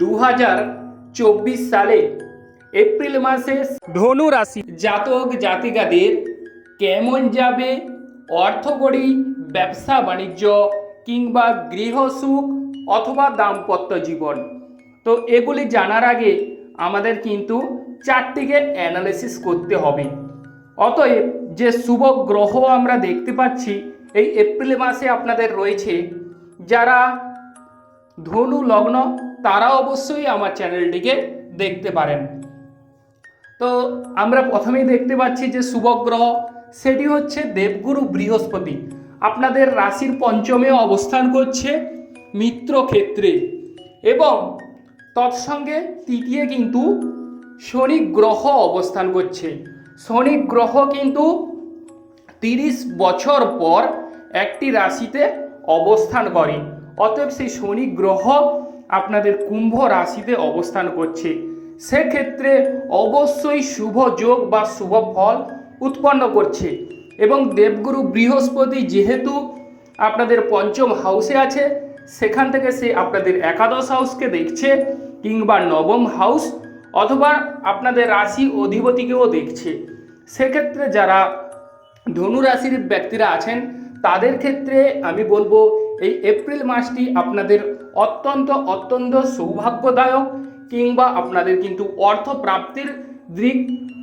দু হাজার চব্বিশ সালে এপ্রিল মাসে ধনু রাশি। জাতক জাতিকাদের কেমন যাবে অর্থকড়ি ব্যবসা বাণিজ্য কিংবা গৃহসুখ অথবা দাম্পত্য জীবন? তো এগুলি জানার আগে আমাদের কিন্তু চারটিকে অ্যানালিসিস করতে হবে। অতএব যে শুভ গ্রহ আমরা দেখতে পাচ্ছি এই এপ্রিল মাসে আপনাদের রয়েছে যারা ধনু লগ্ন তারা অবশ্যই আমার চ্যানেলটিকে দেখতে পারেন। তো আমরা প্রথমেই দেখতে পাচ্ছি যে শুভগ্রহ সেটি হচ্ছে দেবগুরু বৃহস্পতি। আপনাদের রাশির পঞ্চমে অবস্থান করছে মিত্র ক্ষেত্রে এবং তৎসঙ্গে তৃতীয় কিন্তু শনি গ্রহ অবস্থান করছে। শনি গ্রহ কিন্তু তিরিশ বছর পর একটি রাশিতে অবস্থান করে। অতএব সেই শনি গ্রহ আপনাদের কুম্ভ রাশিতে অবস্থান করছে। সেক্ষেত্রে অবশ্যই শুভ যোগ বা শুভ ফল উৎপন্ন করছে এবং দেবগুরু বৃহস্পতি যেহেতু আপনাদের পঞ্চম হাউসে আছে, সেখান থেকে সে আপনাদের একাদশ হাউসকে দেখছে কিংবা নবম হাউস অথবা আপনাদের রাশি অধিপতিকেও দেখছে। সেক্ষেত্রে যারা ধনু রাশির ব্যক্তিরা আছেন, তাদের ক্ষেত্রে আমি বলব এই এপ্রিল মাসটি আপনাদের অত্যন্ত অত্যন্ত সৌভাগ্যদায়ক কিংবা আপনাদের কিন্তু অর্থ প্রাপ্তির দিক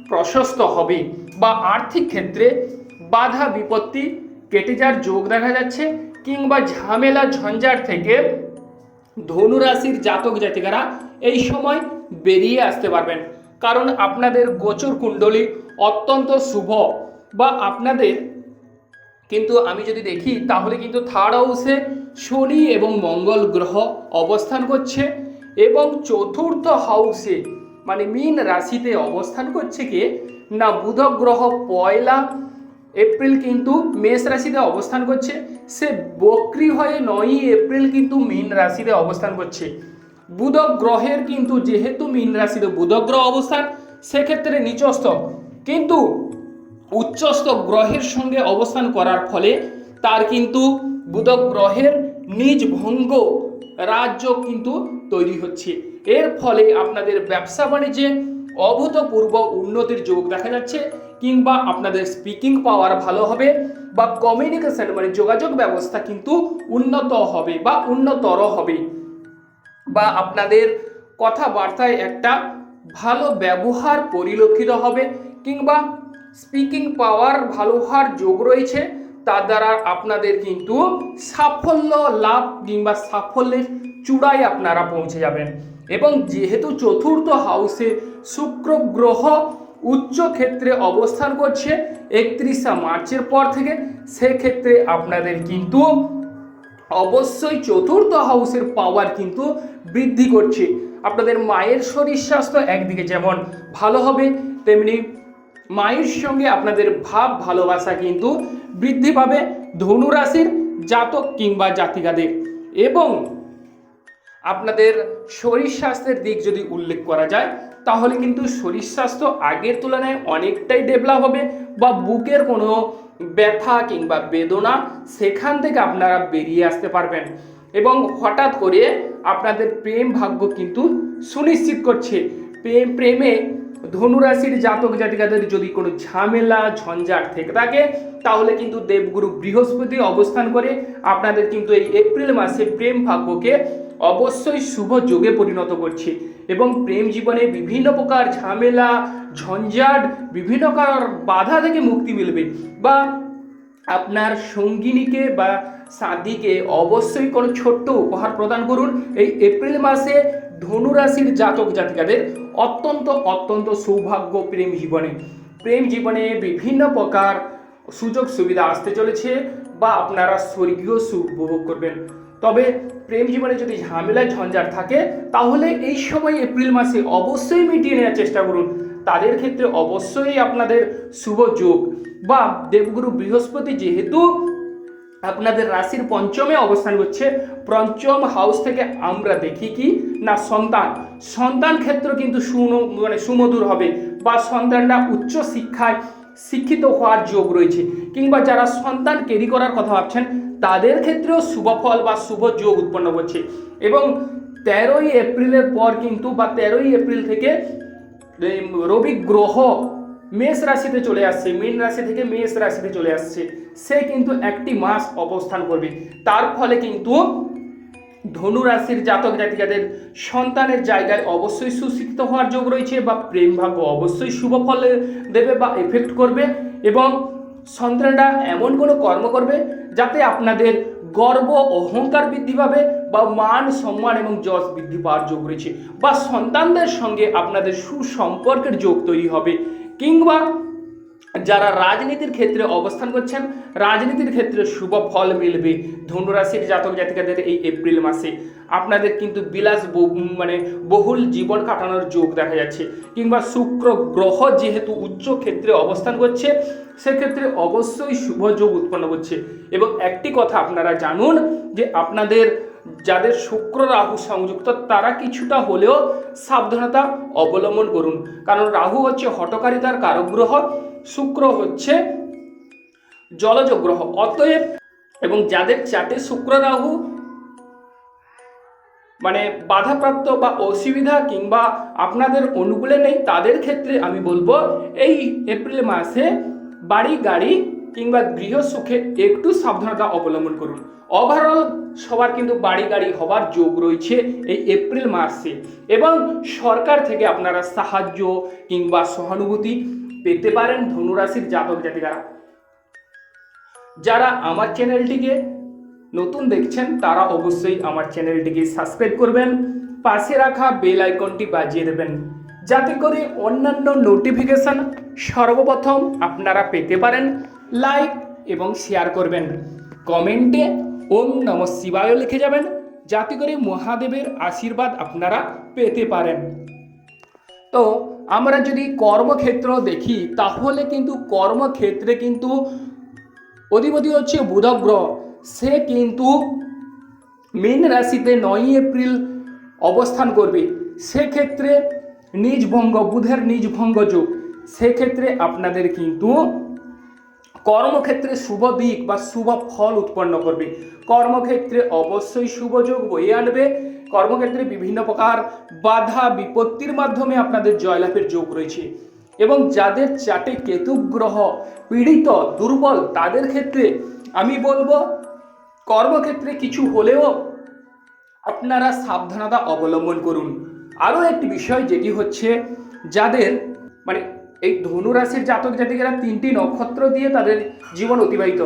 প্রশস্ত হবে বা আর্থিক ক্ষেত্রে বাধা বিপত্তি কেটে যাওয়ার যোগ দেখা যাচ্ছে কিংবা ঝামেলা ঝঞ্ঝাট থেকে ধনুরাশির জাতক জাতিকারা এই সময় বেরিয়ে আসতে পারবেন। কারণ আপনাদের গোচর কুণ্ডলী অত্যন্ত শুভ বা আপনাদের কিন্তু আমি যদি দেখি তাহলে কিন্তু থার্ড হাউসে শনি এবং মঙ্গল গ্রহ অবস্থান করছে এবং চতুর্থ হাউসে মানে মীন রাশিতে অবস্থান করছে কে? না, বুধ গ্রহ পয়লা এপ্রিল কিন্তু মেষ রাশিতে অবস্থান করছে। সে বক্রি হয়ে নয়ই এপ্রিল কিন্তু মীন রাশিতে অবস্থান করছে। বুধ গ্রহের কিন্তু যেহেতু মীন রাশিতে বুধ গ্রহ অবস্থান, সেক্ষেত্রে নিচস্থ। কিন্তু উচ্চস্থ গ্রহের সঙ্গে অবস্থান করার ফলে তার কিন্তু বুধ গ্রহের নিজ ভঙ্গ রাজ্য কিন্তু তৈরি হচ্ছে। এর ফলে আপনাদের ব্যবসা বাণিজ্যে অভূতপূর্ব উন্নতির যোগ দেখা যাচ্ছে কিংবা আপনাদের স্পিকিং পাওয়ার ভালো হবে বা কমিউনিকেশন মানে যোগাযোগ ব্যবস্থা কিন্তু উন্নত হবে বা উন্নতর হবে। বা আপনাদের কথাবার্তায় একটা ভালো ব্যবহার পরিলক্ষিত হবে কিংবা স্পিকিং পাওয়ার ভালো হওয়ার যোগ রয়েছে। তার দ্বারা আপনাদের কিন্তু সাফল্য লাভ কিংবা সাফল্যের চূড়ায় আপনারা পৌঁছে যাবেন। এবং যেহেতু চতুর্থ হাউসে শুক্র গ্রহ উচ্চ ক্ষেত্রে অবস্থান করছে, একত্রিশা মার্চের পর থেকে সেক্ষেত্রে আপনাদের কিন্তু অবশ্যই চতুর্থ হাউসের পাওয়ার কিন্তু বৃদ্ধি করছে। আপনাদের মায়ের শরীর স্বাস্থ্য একদিকে যেমন ভালো হবে, তেমনি মায়ের সঙ্গে আপনাদের ভাব ভালোবাসা কিন্তু বৃদ্ধি পাবে ধনু রাশির জাতক কিংবা জাতিকাদের। এবং আপনাদের শরীর স্বাস্থ্যের দিক যদি উল্লেখ করা যায়, তাহলে কিন্তু শরীর স্বাস্থ্য আগের তুলনায় অনেকটাই ডেভেলপ হবে বা বুকের কোনো ব্যথা কিংবা বেদনা সেখান থেকে আপনারা বেরিয়ে আসতে পারবেন। এবং হঠাৎ করে আপনাদের প্রেম ভাগ্য কিন্তু সুনিশ্চিত করছে। প্রেম, প্রেমে ধনুরাশির জাতক জাতিকাদের যদি কোনো ঝামেলা, ঝঞ্ঝাট থেকে থাকে, তাহলে কিন্তু দেবগুরু বৃহস্পতি অবস্থান করে। আপনাদের কিন্তু এই এপ্রিল মাসে প্রেম ভাগ্যকে অবশ্যই শুভ যোগে পরিণত করছে। এবং প্রেম জীবনে বিভিন্ন প্রকার ঝামেলা, ঝঞ্ঝাট, বিভিন্ন বাধা থেকে মুক্তি মিলবে। বা আপনার সঙ্গিনীকে বা সাদিকে অবশ্যই কোনো ছোট্ট উপহার প্রদান করুন। এই এপ্রিল মাসে ধনুরাশির জাতক জাতিকাদের অত্যন্ত অত্যন্ত সৌভাগ্য প্রেম জীবনে। প্রেম জীবনে বিভিন্ন প্রকার সুযোগ সুবিধা আসতে চলেছে বা আপনারা স্বর্গীয় সুখ উপভোগ করবেন। তবে প্রেম জীবনে যদি ঝামেলা, ঝঞ্ঝাট থাকে, তাহলে এই সময় এপ্রিল মাসে অবশ্যই মিটিয়ে নেওয়ার চেষ্টা করুন। তাদের ক্ষেত্রে অবশ্যই আপনাদের শুভ যোগ বা দেবগুরু বৃহস্পতি যেহেতু আপনাদের রাশির পঞ্চমে অবস্থান করছে। পঞ্চম হাউস থেকে আমরা দেখি কি? না, সন্তান। সন্তান ক্ষেত্র কিন্তু সুন মানে সুমধুর হবে বা সন্তানরা উচ্চ শিক্ষায় শিক্ষিত হওয়ার যোগ রয়েছে কিংবা যারা সন্তান ক্যারি করার কথা ভাবছেন, তাদের ক্ষেত্রেও শুভ ফল বা শুভ যোগ উৎপন্ন করছে। এবং তেরোই এপ্রিলের পর কিন্তু বা তেরোই এপ্রিল থেকে রবি গ্রহ মেষ রাশিতে চলে আসছে, মীন রাশি থেকে মেষ রাশিতে চলে আসছে, সে কিন্তু একটি মাস অবস্থান করবে। তার ফলে কিন্তু ধনু রাশির জাতক জাতিকাদের সন্তানের জায়গায় অবশ্যই সুশিক্ষিত হওয়ার যোগ রয়েছে বা প্রেম ভাগ্য অবশ্যই শুভ ফল দেবে বা এফেক্ট করবে এবং সন্তানরা এমন কোনো কর্ম করবে যাতে আপনাদের গর্ব, অহংকার বৃদ্ধি পাবে বা মান সম্মান এবং যশ বৃদ্ধি পাওয়ার যোগ রয়েছে। বা সন্তানদের সঙ্গে আপনাদের সুসম্পর্কের যোগ তৈরি হবে। কিংবা যারা রাজনীতির ক্ষেত্রে অবস্থান করছেন, রাজনীতির ক্ষেত্রে শুভ ফল মিলবে। ধনুরাশির জাতক জাতিকাদের এই এপ্রিল মাসে আপনাদের কিন্তু বিলাস মানে বহুল জীবন কাটানোর যোগ দেখা যাচ্ছে। কিংবা শুক্র গ্রহ যেহেতু উচ্চ ক্ষেত্রে অবস্থান করছে, সেক্ষেত্রে অবশ্যই শুভ যোগ উৎপন্ন করছে। এবং একটি কথা আপনারা জানুন যে আপনাদের যাদের শুক্র রাহু সংযুক্ত, তারা কিছুটা হলেও সাবধানতা অবলম্বন করুন। কারণ রাহু হচ্ছে হটকারিতার কারক গ্রহ শুক্র হচ্ছে জলজ গ্রহ। অতএব এবং যাদের চাটে শুক্র রাহু মানে বাধাপ্রাপ্ত বা অসুবিধা কিংবা আপনাদের অনুকূলে নেই, তাদের ক্ষেত্রে আমি বলব, এই এপ্রিল মাসে বাড়ি গাড়ি কিংবা গৃহ সুখে একটু সাবধানতা অবলম্বন করুন। ওভারঅল সবার কিন্তু বাড়ি গাড়ি হবার যোগ রয়েছে এই এপ্রিল মাসে। এবং সরকার থেকে আপনারা সাহায্য কিংবা সহানুভূতি পেতে পারেন ধনুরাশির জাতক জাতিকারা। যারা আমার চ্যানেলটিকে নতুন দেখছেন, তারা অবশ্যই আমার চ্যানেলটিকে সাবস্ক্রাইব করবেন। পাশে রাখা বেল আইকনটি বাজিয়ে দেবেন। যাতে করে অন্যান্য নোটিফিকেশন সর্বপ্রথম আপনারা পেতে পারেন লাইক এবং শেয়ার করবেন। কমেন্টে ওম নম শিবায় লিখে যাবেন, যাতে করে মহাদেবের আশীর্বাদ আপনারা পেতে পারেন। তো আমরা যদি কর্মক্ষেত্র দেখি, তাহলে কিন্তু কর্মক্ষেত্রে কিন্তু অধিপতি হচ্ছে বুধ গ্রহ। সে কিন্তু মীন রাশিতে নয়ই এপ্রিল অবস্থান করবে। সেক্ষেত্রে নিজ ভঙ্গ, বুধের নিজ ভঙ্গ যোগ। সেক্ষেত্রে আপনাদের কিন্তু কর্মক্ষেত্রে শুভ দিক বা শুভ ফল উৎপন্ন করবে। কর্মক্ষেত্রে অবশ্যই শুভ যোগ বয়ে আনবে। কর্মক্ষেত্রে বিভিন্ন প্রকার বাধা, বিপত্তির মাধ্যমে আপনাদের জয়লাভের যোগ রয়েছে। এবং যাদের চাটে কেতু গ্রহ পীড়িত, দুর্বল, তাদের ক্ষেত্রে আমি বলব, কর্মক্ষেত্রে কিছু হলেও আপনারা সাবধানতা অবলম্বন করুন। আরও একটি বিষয় যেটি হচ্ছে যাদের মানে এই ধনুরাশির জাতক জাতিকেরা তিনটি নক্ষত্র দিয়ে তাদের জীবন অতিবাহিত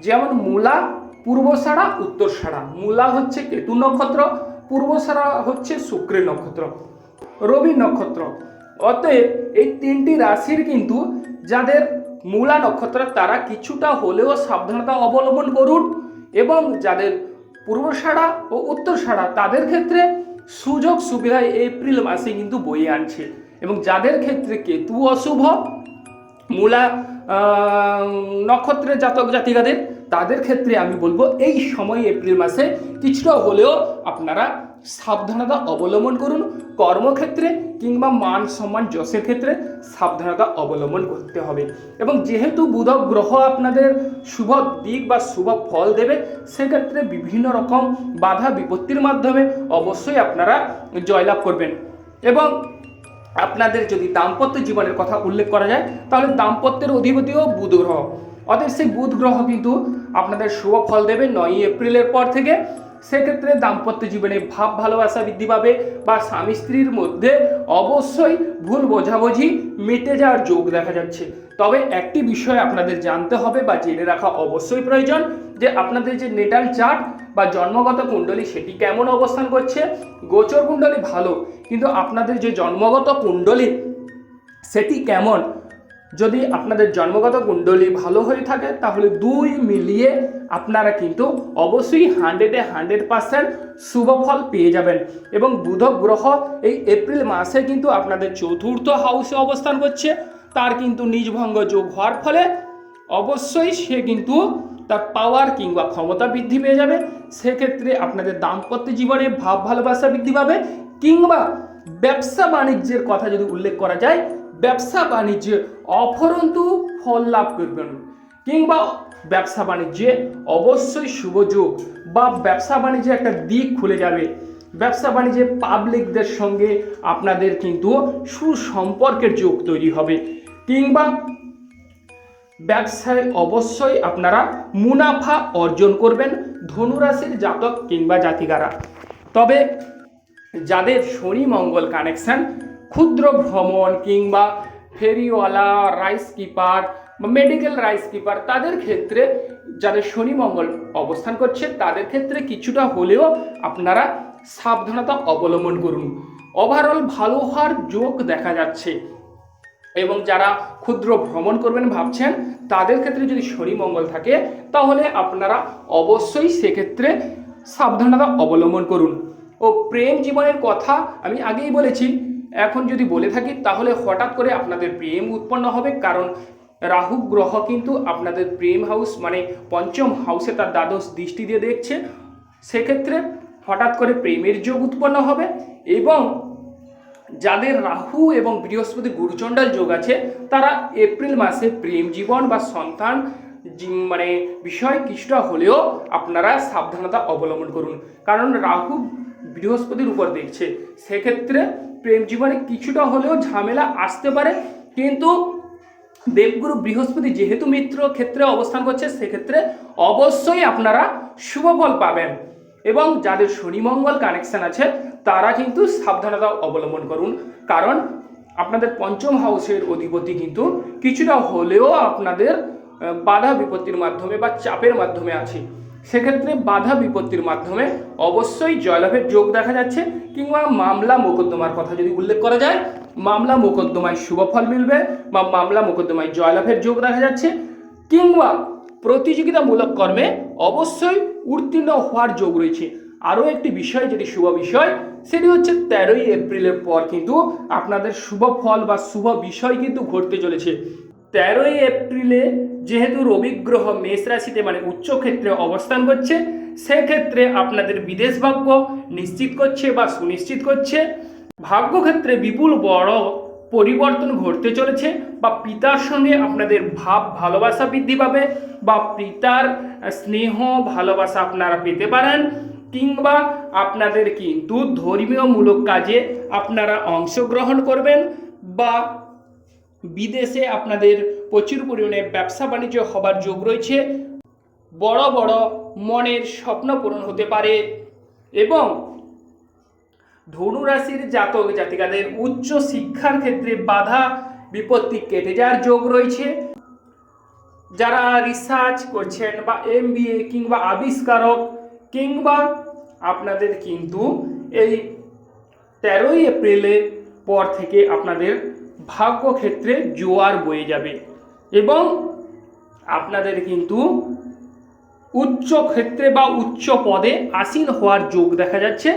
যেমন মূলা, পূর্বসারা, উত্তরসারা। মূলা হচ্ছে কেতু নক্ষত্র, পূর্বসারা হচ্ছে শুক্রের নক্ষত্র রবি নক্ষত্র। অতএব এই তিনটি রাশির কিন্তু যাদের মূলা নক্ষত্র, তারা কিছুটা হলেও সাবধানতা অবলম্বন করুন এবং যাদের পূর্বসারা ও উত্তরসারা, তাদের ক্ষেত্রে সুযোগ সুবিধা এপ্রিল মাসে কিন্তু বয়ে আনছে। এবং যাদের ক্ষেত্রে কেতু অশুভ, মূলা নক্ষত্রের জাতক জাতিকাদের, তাদের ক্ষেত্রে আমি বলব এই সময় এপ্রিল মাসে কিছুটা হলেও আপনারা সাবধানতা অবলম্বন করুন। কর্মক্ষেত্রে কিংবা মান সম্মান যশের ক্ষেত্রে সাবধানতা অবলম্বন করতে হবে। এবং যেহেতু বুধ গ্রহ আপনাদের শুভ দিক বা শুভ ফল দেবে, সেক্ষেত্রে বিভিন্ন রকম বাধা বিপত্তির মাধ্যমে অবশ্যই আপনারা জয়লাভ করবেন। এবং আপনাদের যদি দাম্পত্য জীবনের কথা উল্লেখ করা যায়, তাহলে দাম্পত্যের অধিপতিও বুধ গ্রহ। অতএব সেই বুধ গ্রহ কিন্তু আপনাদের শুভ ফল দেবে নয়ই এপ্রিলের পর থেকে। সেক্ষেত্রে দাম্পত্য জীবনে ভাব ভালোবাসা বৃদ্ধি পাবে বা স্বামী স্ত্রীর মধ্যে অবশ্যই ভুল বোঝাবুঝি মিটে যাওয়ার যোগ দেখা যাচ্ছে। তবে একটি বিষয় আপনাদের জানতে হবে বা জেনে রাখা অবশ্যই প্রয়োজন যে আপনাদের যে নেটাল চার্ট বা জন্মগত কুণ্ডলী সেটি কেমন অবস্থান করছে। গোচর কুণ্ডলী ভালো, কিন্তু আপনাদের যে জন্মগত কুণ্ডলী সেটি কেমন যদি আপনাদের জন্মগত কুণ্ডলী ভালো হয়ে থাকে, তাহলে দুই মিলিয়ে আপনারা কিন্তু অবশ্যই হান্ড্রেডে হান্ড্রেড পার্সেন্ট শুভ ফল পেয়ে যাবেন। এবং বুধ গ্রহ এই এপ্রিল মাসে কিন্তু আপনাদের চতুর্থ হাউসে অবস্থান করছে। তার কিন্তু নিজভঙ্গ যোগ হওয়ার ফলে অবশ্যই সে কিন্তু তার পাওয়ার কিংবা ক্ষমতা বৃদ্ধি পেয়ে যাবে। সেক্ষেত্রে আপনাদের দাম্পত্য জীবনে ভাব ভালোবাসা বৃদ্ধি পাবে। কিংবা ব্যবসা বাণিজ্যের কথা যদি উল্লেখ করা যায় ব্যবসা বাণিজ্যে অফরন্তু ফল লাভ করবেন। কিংবা ব্যবসা বাণিজ্যে অবশ্যই শুভ যোগ বা ব্যবসা বাণিজ্যে একটা দিক খুলে যাবে। ব্যবসা বাণিজ্যে পাবলিকদের সঙ্গে আপনাদের কিন্তু সুসম্পর্কের যোগ তৈরি হবে। কিংবা ব্যবসায় অবশ্যই আপনারা মুনাফা অর্জন করবেন ধনুরাশির জাতক কিংবা জাতিকারা। তবে যাদের শনি মঙ্গল কানেকশন ক্ষুদ্র ভ্রমণ কিংবা ফেরিওয়ালা রাইস কিপার বা মেডিকেল রাইস কিপার তাদের ক্ষেত্রে যাদের শনি মঙ্গল অবস্থান করছে, তাদের ক্ষেত্রে কিছুটা হলেও আপনারা সাবধানতা অবলম্বন করুন। ওভারঅল ভালো হওয়ার যোগ দেখা যাচ্ছে। এবং যারা ক্ষুদ্র ভ্রমণ করবেন ভাবছেন, তাদের ক্ষেত্রে যদি শনি মঙ্গল থাকে, তাহলে আপনারা অবশ্যই সেক্ষেত্রে সাবধানতা অবলম্বন করুন। ও প্রেম জীবনের কথা আমি আগেই বলেছি এখন যদি বলে থাকি, তাহলে হঠাৎ করে আপনাদের প্রেম উৎপন্ন হবে। কারণ রাহু গ্রহ কিন্তু আপনাদের প্রেম হাউস মানে পঞ্চম হাউসে তার দ্বাদশ দৃষ্টি দিয়ে দেখছে। সেক্ষেত্রে হঠাৎ করে প্রেমের যোগ উৎপন্ন হবে এবং যাদের রাহু এবং বৃহস্পতি গুরুচণ্ডাল যোগ আছে, তারা এপ্রিল মাসে প্রেম জীবন বা সন্তান মানে বিষয় কিছুটা হলেও আপনারা সাবধানতা অবলম্বন করুন। কারণ রাহু বৃহস্পতির উপর দেখছে। সেক্ষেত্রে প্রেম জীবনে কিছুটা হলেও ঝামেলা আসতে পারে, কিন্তু দেবগুরু বৃহস্পতি যেহেতু মিত্র ক্ষেত্রে অবস্থান করছে, সেক্ষেত্রে অবশ্যই আপনারা শুভ ফল পাবেন। এবং যাদের শনি মঙ্গল কানেকশন আছে, তারা কিন্তু সাবধানতা অবলম্বন করুন। কারণ আপনাদের পঞ্চম হাউসের অধিপতি কিন্তু কিছুটা হলেও আপনাদের বাধা বিপত্তির মাধ্যমে বা চাপের মাধ্যমে আছে। সেক্ষেত্রে বাধা বিপত্তির মাধ্যমে অবশ্যই জয়লাভের যোগ দেখা যাচ্ছে কিংবা মামলা মোকদ্দমার কথা যদি উল্লেখ করা যায়, মামলা মোকদ্দমায় শুভ ফল মিলবে বা মামলা মোকদ্দমায় জয়লাভের যোগ দেখা যাচ্ছে কিংবা প্রতিযোগিতামূলক কর্মে অবশ্যই উত্তীর্ণ হওয়ার যোগ রয়েছে। আরও একটি বিষয়, যেটি শুভ বিষয়, সেটি হচ্ছে তেরোই এপ্রিলের পর কিন্তু আপনাদের শুভ ফল বা শুভ বিষয় কিন্তু ঘটতে চলেছে। তেরোই এপ্রিলে যেহেতু রবি গ্রহ মেষ রাশিতে মানে উচ্চ ক্ষেত্রে অবস্থান করছে, সেক্ষেত্রে আপনাদের বিদেশ ভাগ্য নিশ্চিত করছে বা সুনিশ্চিত করছে। ভাগ্যক্ষেত্রে বিপুল বড় পরিবর্তন ঘটতে চলেছে বা পিতার সঙ্গে আপনাদের ভাব ভালোবাসা বৃদ্ধি পাবে বা পিতার স্নেহ ভালোবাসা আপনারা পেতে পারেন কিংবা আপনাদের কিন্তু ধর্মীয়মূলক কাজে আপনারা অংশগ্রহণ করবেন বা বিদেশে আপনাদের প্রচুর পরিমাণে ব্যবসা বাণিজ্য হবার যোগ রয়েছে। বড় বড় মনের স্বপ্ন পূরণ হতে পারে এবং ধনুরাশির জাতক জাতিকাদের উচ্চ শিক্ষার ক্ষেত্রে বাধা বিপত্তি কেটে যাওয়ার যোগ রয়েছে। যারা রিসার্চ করছেন বা এম কিংবা আবিষ্কারক কিংবা আপনাদের কিন্তু এই তেরোই এপ্রিলের পর থেকে আপনাদের ভাগ্য ক্ষেত্রে জোয়ার বয়ে যাবে। এবং আপনাদের কিন্তু উচ্চ ক্ষেত্রে বা উচ্চ পদে আসীন হওয়ার যোগ দেখা যাচ্ছে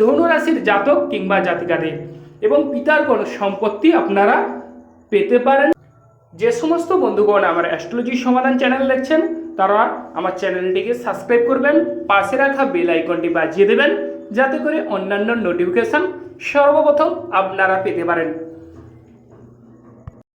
ধনুরাশির জাতক কিংবা জাতিকাদের এবং পিতার কোনো সম্পত্তি আপনারা পেতে পারেন। যে সমস্ত বন্ধুগণ আমার অ্যাস্ট্রোলজি সমাধান চ্যানেল দেখছেন, তারা আমার চ্যানেলটিকে সাবস্ক্রাইব করবেন, পাশে রাখা বেল আইকনটি বাজিয়ে দেবেন, যাতে করে অন্যান্য নোটিফিকেশন সর্বপ্রথম আপনারা পেতে পারেন।